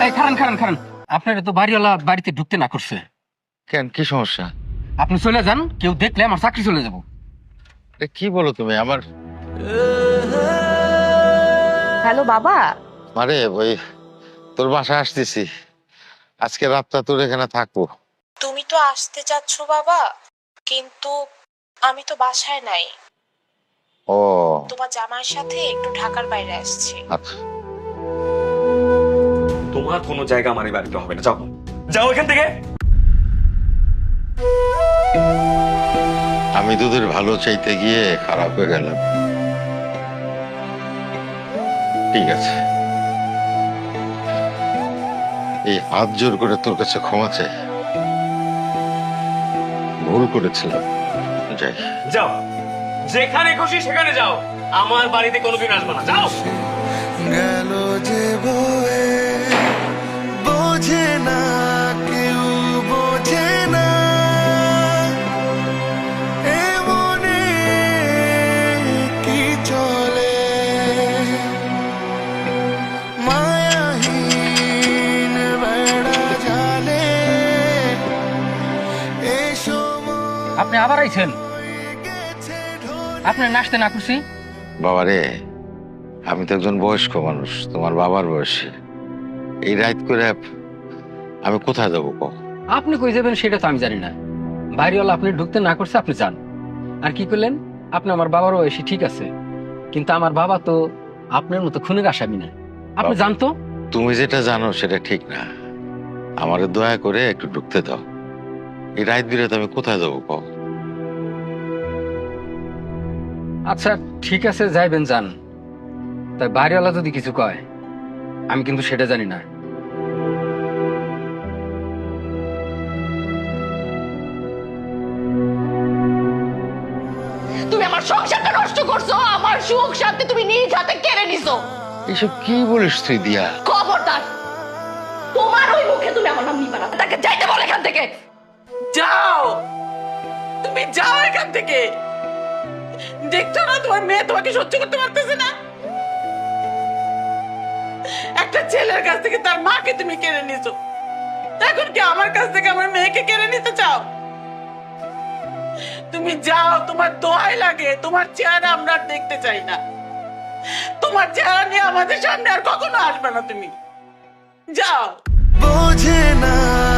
এই খারান খারান খারান আপনার তো বাড়িওয়ালা বাড়িতে ঢুকতে না করছে। কেন? কি সমস্যা? আপনি চলে যান কেউ দেখলে আমার চাকরি চলে যাব। এ, কি বলো তুমি? আমার হ্যালো বাবা। মারে ওই তোর বাসায় আসতেছি। আজকে রাতটা তোর এখানে থাকব। তুমি তো আসতে চাচ্ছ বাবা। কিন্তু আমি তো বাসায় নাই। ও। তোমার জামাইয়ের সাথে একটু ঢাকার বাইরে আসছি। আচ্ছা। তোমার কোনো জায়গা আমার এই বাড়িতে হবে না। যাও। যাও এখান থেকে। আমি তোদের ভালো চাইতে গিয়ে খারাপ হয়ে গেলাম। ঠিক আছে। এই হাত জোর করে তোর কাছে ক্ষমা চাই। ভুল করেছিলাম। যাই। যাও। যেখানে খুশি সেখানে যাও। আমার বাড়িতে কোনোদিন আসবে না। যাও। গেল যে বয়ে না কেউ বোঝে না। এ কি চলে? মায়াহীন বেড়া জালে এ সময় আপনি আবার আইছেন? আপনি নাচতে না করছি বাবারে আমি তো একজন বয়স্ক মানুষ তোমার বাবার বয়সী। এই রাত করে আমি কোথায় যাব কো? আপনি কই যাবেন সেটা তো আমি জানি না। বাড়িওয়ালা আপনি ঢুকতে না করছে আপনি যান। আর কি করলেন? আপনি আমার বাবার বয়সী ঠিক আছে। কিন্তু আমার বাবা তো আপনার মতো খুনের আসামি না। আপনি জানতো? তুমি যেটা জানো সেটা ঠিক না। আমার দয়া করে একটু ঢুকতে দাও। এই রাত বিরাতে আমি কোথায় যাব কো? আচ্ছা ঠিক আছে যাইবেন যান। তাই বাড়িওয়ালা যদি কিছু কয় আমি কিন্তু সেটা জানি না। সংসারটা নষ্ট করছ আমার সুখ শান্তি তুমি নিজ হাতে কেড়ে নিছো। এইসব কি বলিস তুই দিয়া? খবরদার তোমার ওই মুখে তুমি আমার নাম নিবা না। তাকে যাইতে বল এখান থেকে। যাও! তুমি যাও এখান থেকে। দেখছ না তোমার মেয়ে তোমাকে সহ্য করতে পারতেছে না? একটা ছেলের কাছ থেকে তার মাকে তুমি কেড়ে নিছো। এখন কি আমার কাছ থেকে আমার মেয়েকে কেড়ে নিতে চাও? তুমি যাও তোমার দোয়াই লাগে তোমার চেহারা আমরা আর দেখতে চাই না। তোমার চেহারা নিয়ে আমাদের সামনে আর কখনো আসবে না তুমি। যাও। বোঝে না।